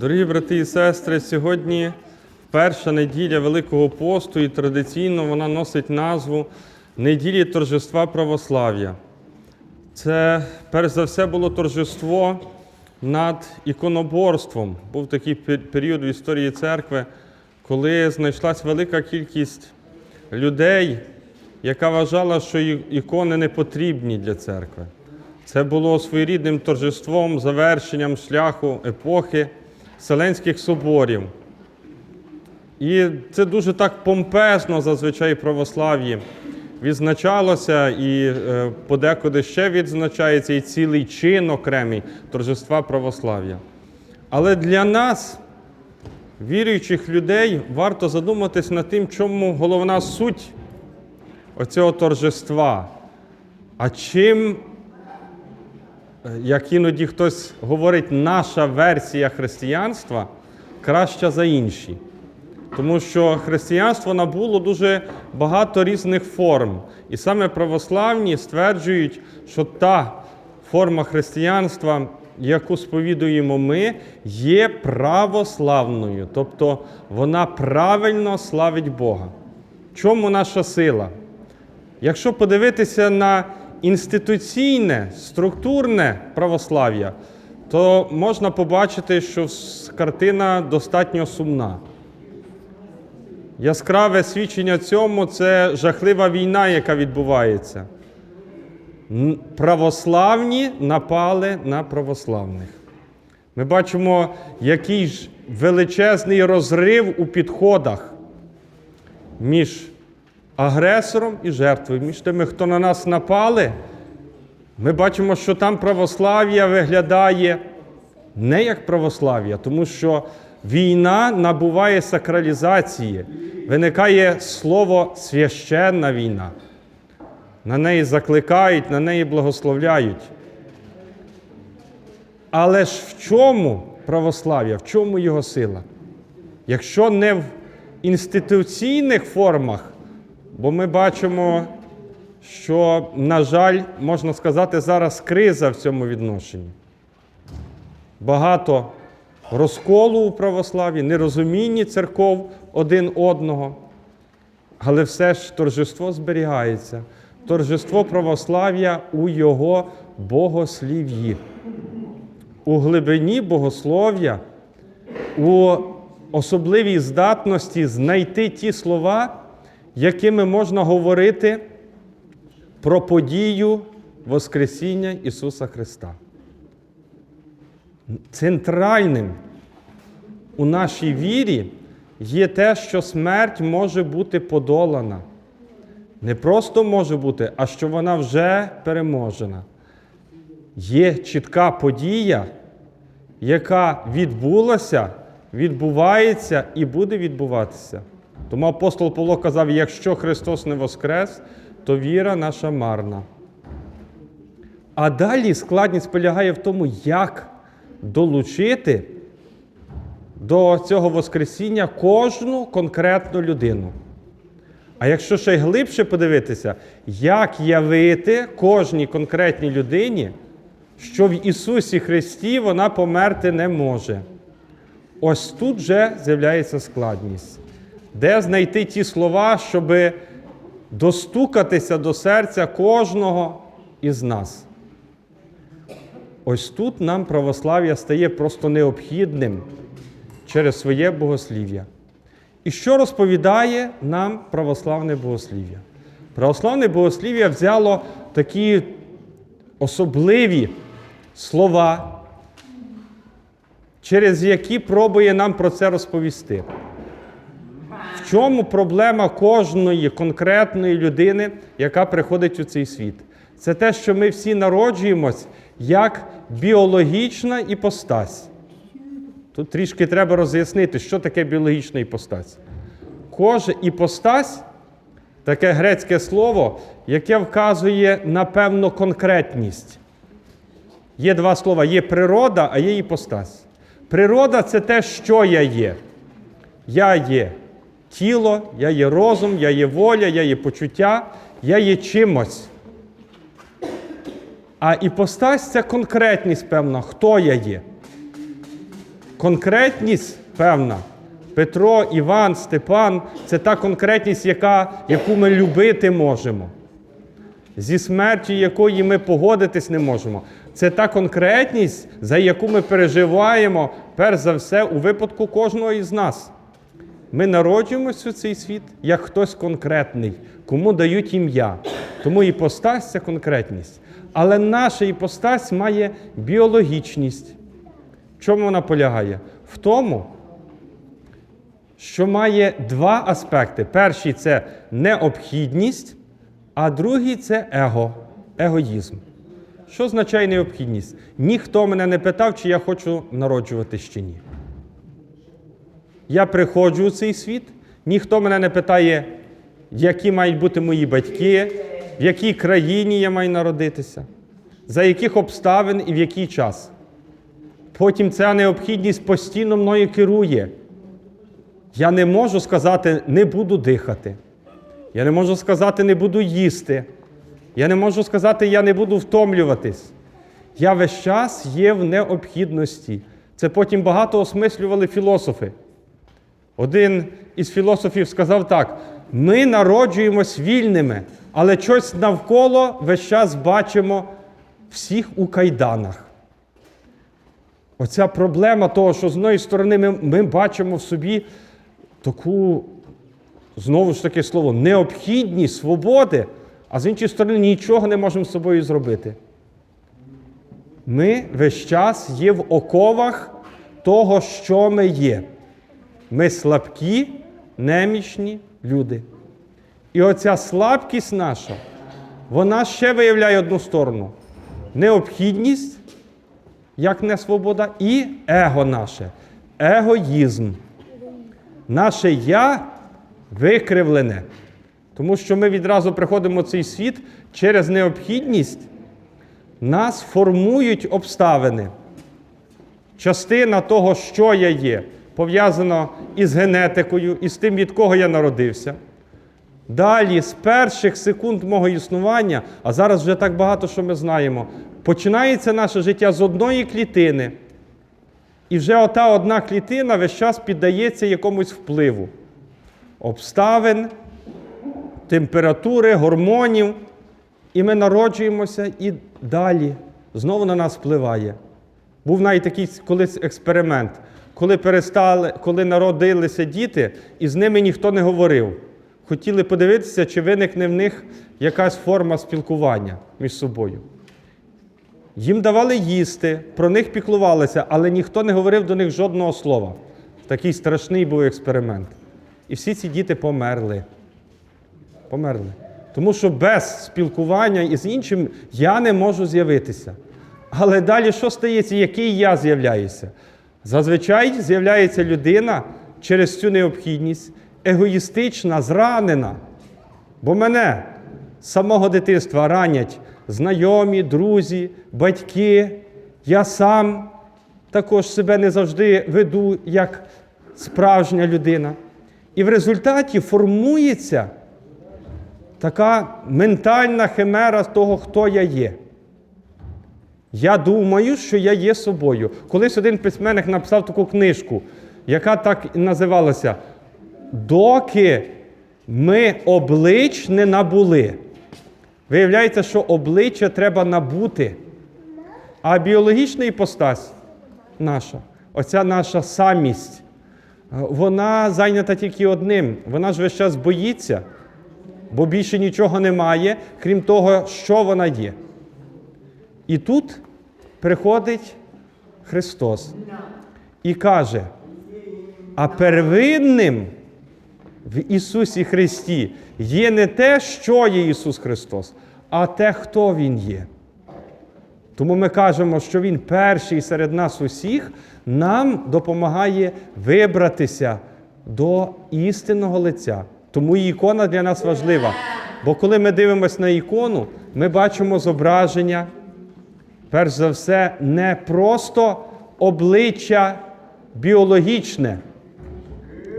Дорогі брати і сестри, сьогодні перша неділя Великого посту, і традиційно вона носить назву неділі торжества православ'я. Це, перш за все, було торжество над іконоборством. Був такий період в історії церкви, коли знайшлась велика кількість людей, яка вважала, що ікони не потрібні для церкви. Це було своєрідним торжеством, завершенням шляху епохи Вселенських соборів. І це дуже так помпезно зазвичай православ'ї відзначалося, і е, подекуди ще відзначається і цілий чин окремий торжества православ'я. Але для нас, віруючих людей, варто задуматись над тим, чому головна суть оцього торжества. А чим як іноді хтось говорить, наша версія християнства краща за інші. Тому що християнство набуло дуже багато різних форм. І саме православні стверджують, що та форма християнства, яку сповідуємо ми, є православною, тобто вона правильно славить Бога. Чому наша сила? Якщо подивитися на інституційне, структурне православ'я, то можна побачити, що картина достатньо сумна. Яскраве свідчення цьому це жахлива війна, яка відбувається. Православні напали на православних. Ми бачимо, який ж величезний розрив у підходах між агресором і жертвою, між тими, хто на нас напали, ми бачимо, що там православ'я виглядає не як православ'я, тому що війна набуває сакралізації, виникає слово священна війна. На неї закликають, на неї благословляють. Але ж в чому православ'я, в чому його сила? Якщо не в інституційних формах, бо ми бачимо, що, на жаль, можна сказати, зараз криза в цьому відношенні. Багато розколу у православі, нерозумінні церков один одного. Але все ж торжество зберігається. Торжество православ'я у його богослів'ї. У глибині богослов'я, у особливій здатності знайти ті слова, якими можна говорити про подію Воскресіння Ісуса Христа. Центральним у нашій вірі є те, що смерть може бути подолана. Не просто може бути, а що вона вже переможена. Є чітка подія, яка відбулася, відбувається і буде відбуватися. Тому апостол Павло казав: якщо Христос не воскрес, то віра наша марна. А далі складність полягає в тому, як долучити до цього Воскресіння кожну конкретну людину. А якщо ще й глибше подивитися, як явити кожній конкретній людині, що в Ісусі Христі вона померти не може. Ось тут вже з'являється складність. Де знайти ті слова, щоб достукатися до серця кожного із нас? Ось тут нам православ'я стає просто необхідним через своє богослів'я. І що розповідає нам православне богослів'я? Православне богослів'я взяло такі особливі слова, через які пробує нам про це розповісти. Чому проблема кожної конкретної людини, яка приходить у цей світ? Це те, що ми всі народжуємось як біологічна іпостась. Тут трішки треба роз'яснити, що таке біологічна іпостась. Кожа іпостась таке грецьке слово, яке вказує на певну конкретність. Є два слова: є природа, а є іпостась. Природа це те, що я є. Я є тіло, я є розум, я є воля, я є почуття, я є чимось. А іпостась це конкретність, певна, хто я є. Конкретність певна. Петро, Іван, Степан це та конкретність, яка, яку ми любити можемо. Зі смертю якої ми погодитись не можемо. Це та конкретність, за яку ми переживаємо, перш за все, у випадку кожного із нас. Ми народжуємося у цей світ як хтось конкретний, кому дають ім'я. Тому іпостась це конкретність. Але наша іпостась має біологічність. В чому вона полягає? В тому, що має два аспекти. Перший це необхідність, а другий це его, егоїзм. Що означає необхідність? Ніхто мене не питав, чи я хочу народжуватись чи ні. Я приходжу у цей світ, ніхто мене не питає, які мають бути мої батьки, в якій країні я маю народитися, за яких обставин і в який час. Потім ця необхідність постійно мною керує. Я не можу сказати, не буду дихати. Я не можу сказати, не буду їсти. Я не можу сказати, я не буду втомлюватись. Я весь час є в необхідності. Це потім багато осмислювали філософи. Один із філософів сказав так: ми народжуємось вільними, але щось навколо весь час бачимо всіх у кайданах. Оця проблема того, що з одної сторони ми, ми бачимо в собі таку, знову ж таки слово, необхідність свободи, а з іншої сторони нічого не можемо з собою зробити. Ми весь час є в оковах того, що ми є. Ми слабкі, немічні люди. І оця слабкість наша, вона ще виявляє одну сторону: необхідність, як не свобода, і его наше, егоїзм. Наше я викривлене. Тому що ми відразу приходимо в цей світ через необхідність, нас формують обставини. Частина того, що я є, пов'язана із генетикою, із тим, від кого я народився. Далі, з перших секунд мого існування, а зараз вже так багато, що ми знаємо, починається наше життя з одної клітини. І вже ота одна клітина весь час піддається якомусь впливу обставин, температури, гормонів. І ми народжуємося і далі знову на нас впливає. Був навіть такий колись експеримент, коли перестали, коли народилися діти, і з ними ніхто не говорив. Хотіли подивитися, чи виникне в них якась форма спілкування між собою. Їм давали їсти, про них піклувалися, але ніхто не говорив до них жодного слова. Такий страшний був експеримент. І всі ці діти померли. Померли. Тому що без спілкування із іншим я не можу з'явитися. Але далі що стається, який я з'являюся? Зазвичай з'являється людина через цю необхідність, егоїстична, зранена. Бо мене з самого дитинства ранять знайомі, друзі, батьки. Я сам також себе не завжди веду як справжня людина. І в результаті формується така ментальна химера того, хто я є. Я думаю, що я є собою. Колись один письменник написав таку книжку, яка так і називалася Доки ми облич не набули. Виявляється, що обличчя треба набути. А біологічна іпостась наша, оця наша самість, вона зайнята тільки одним. Вона ж весь час боїться, бо більше нічого немає, крім того, що вона є. І тут приходить Христос і каже: а первинним в Ісусі Христі є не те, що є Ісус Христос, а те, хто Він є. Тому ми кажемо, що Він перший серед нас усіх нам допомагає вибратися до істинного лиця. Тому і ікона для нас важлива. Бо коли ми дивимося на ікону, ми бачимо зображення, перш за все, не просто обличчя біологічне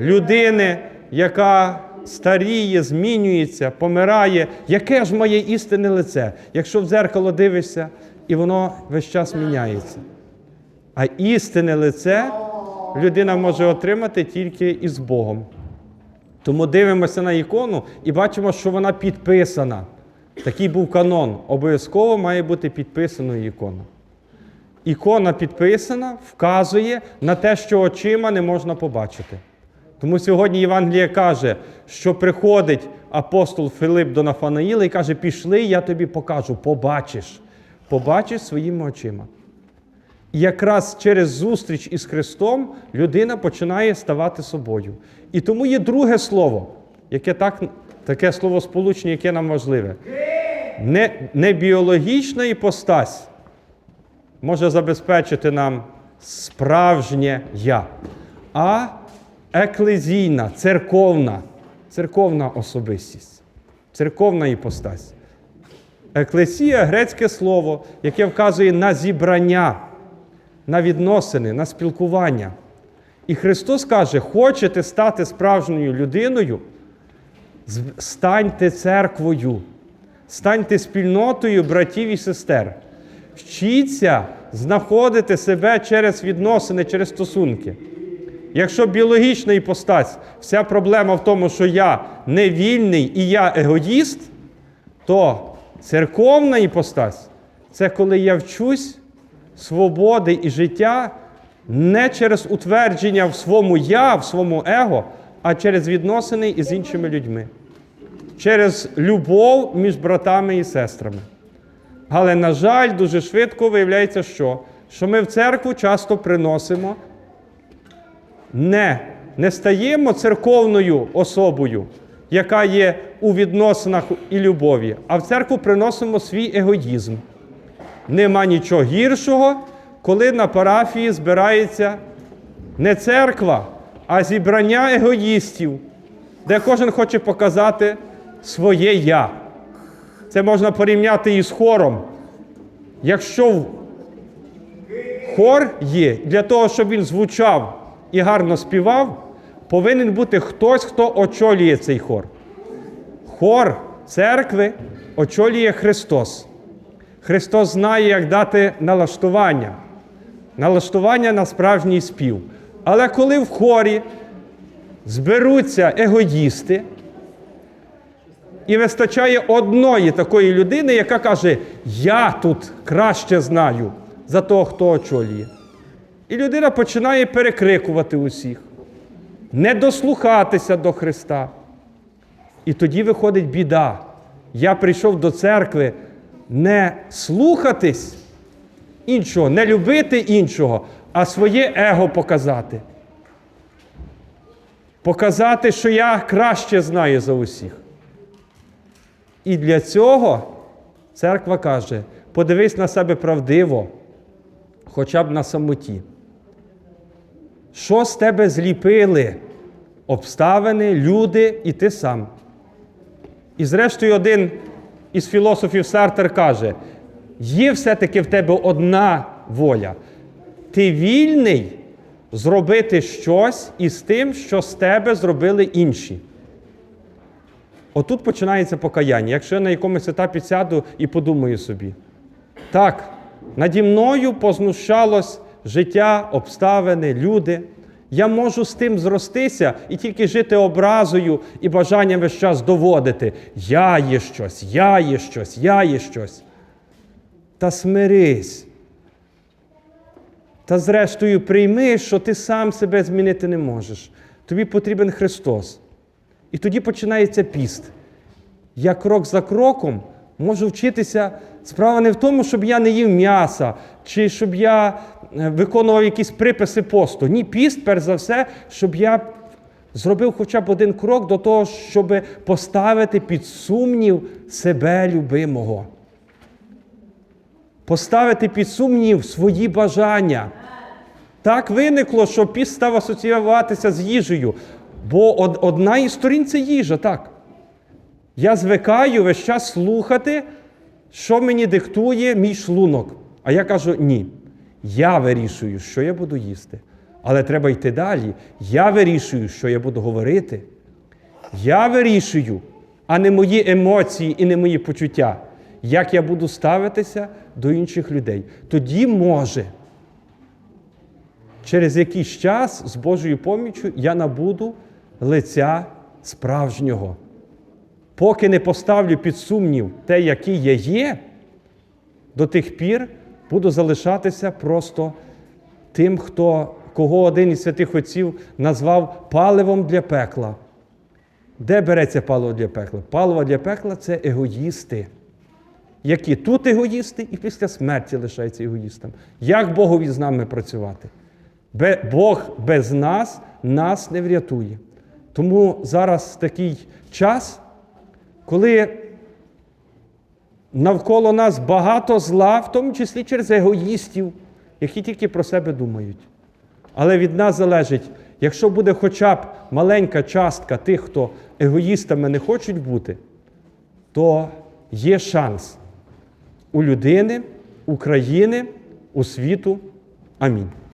людини, яка старіє, змінюється, помирає. Яке ж моє істинне лице? Якщо в дзеркало дивишся, і воно весь час міняється. А істинне лице людина може отримати тільки із Богом. Тому дивимося на ікону і бачимо, що вона підписана. Такий був канон. Обов'язково має бути підписаною ікона. Ікона підписана, вказує на те, що очима не можна побачити. Тому сьогодні Євангеліє каже, що приходить апостол Филип до Нафанаїла і каже: Пішли, я тобі покажу, побачиш. Побачиш своїми очима. І якраз через зустріч із Христом людина починає ставати собою. І тому є друге слово, яке так, таке словосполучення, яке нам важливе. Не, не біологічна іпостась може забезпечити нам справжнє я, а еклезійна, церковна, церковна особистість, церковна іпостась. Еклесія грецьке слово, яке вказує на зібрання, на відносини, на спілкування. І Христос каже: хочете стати справжньою людиною, станьте церквою, станьте спільнотою братів і сестер. Вчіться знаходити себе через відносини, через стосунки. Якщо біологічна іпостась, вся проблема в тому, що я не вільний і я егоїст, то церковна іпостась це коли я вчусь свободи і життя не через утвердження в своєму я, в своєму его, а через відносини із іншими людьми, через любов між братами і сестрами. Але, на жаль, дуже швидко виявляється, що, що ми в церкву часто приносимо не, не стаємо церковною особою, яка є у відносинах і любові, а в церкву приносимо свій егоїзм. Нема нічого гіршого, коли на парафії збирається не церква, а зібрання егоїстів, де кожен хоче показати своє я. Це можна порівняти із хором. Якщо хор є для того, щоб він звучав і гарно співав, повинен бути хтось, хто очолює цей хор. Хор церкви очолює Христос. Христос знає, як дати налаштування, налаштування на справжній спів. Але коли в хорі зберуться егоїсти, і вистачає одної такої людини, яка каже: Я тут краще знаю за того, хто очолює. І людина починає перекрикувати усіх, не дослухатися до Христа. І тоді виходить біда. Я прийшов до церкви не слухатись іншого, не любити іншого, а своє его показати. Показати, що я краще знаю за усіх. І для цього церква каже: подивись на себе правдиво, хоча б на самоті. Що з тебе зліпили? Обставини, люди і ти сам. І зрештою, один із філософів Сартер каже: є все-таки в тебе одна воля. Ти вільний зробити щось із тим, що з тебе зробили інші. Отут починається покаяння. Якщо я на якомусь етапі сяду і подумаю собі, так, наді мною познущалось життя, обставини, люди. Я можу з тим зростися і тільки жити образою і бажанням весь час доводити. Я є щось, я є щось, я є щось. Та смирись. Та зрештою прийми, що ти сам себе змінити не можеш. Тобі потрібен Христос. І тоді починається піст. Я крок за кроком можу вчитися. Справа не в тому, щоб я не їв м'яса, чи щоб я е, виконував якісь приписи посту. Ні, піст, перш за все, щоб я зробив хоча б один крок до того, щоб поставити під сумнів себе любимого. Поставити під сумнів свої бажання. Так виникло, що піст став асоціюватися з їжею. Бо одна із сторін це їжа, так. Я звикаю весь час слухати, що мені диктує мій шлунок. А я кажу: ні. Я вирішую, що я буду їсти. Але треба йти далі. Я вирішую, що я буду говорити. Я вирішую, а не мої емоції і не мої почуття, як я буду ставитися до інших людей. Тоді може через якийсь час з Божою поміччю я набуду лиця справжнього. Поки не поставлю під сумнів те, який я є, до тих пір буду залишатися просто тим, хто, кого один із святих отців назвав паливом для пекла. Де береться паливо для пекла? Паливо для пекла це егоїсти, які тут егоїсти і після смерті лишаються егоїстами. Як Богові з нами працювати? Бог без нас нас не врятує. Тому зараз такий час, коли навколо нас багато зла, в тому числі через егоїстів, які тільки про себе думають. Але від нас залежить, якщо буде хоча б маленька частка тих, хто егоїстами не хочуть бути, то є шанс у людини, України, у світу. Амінь.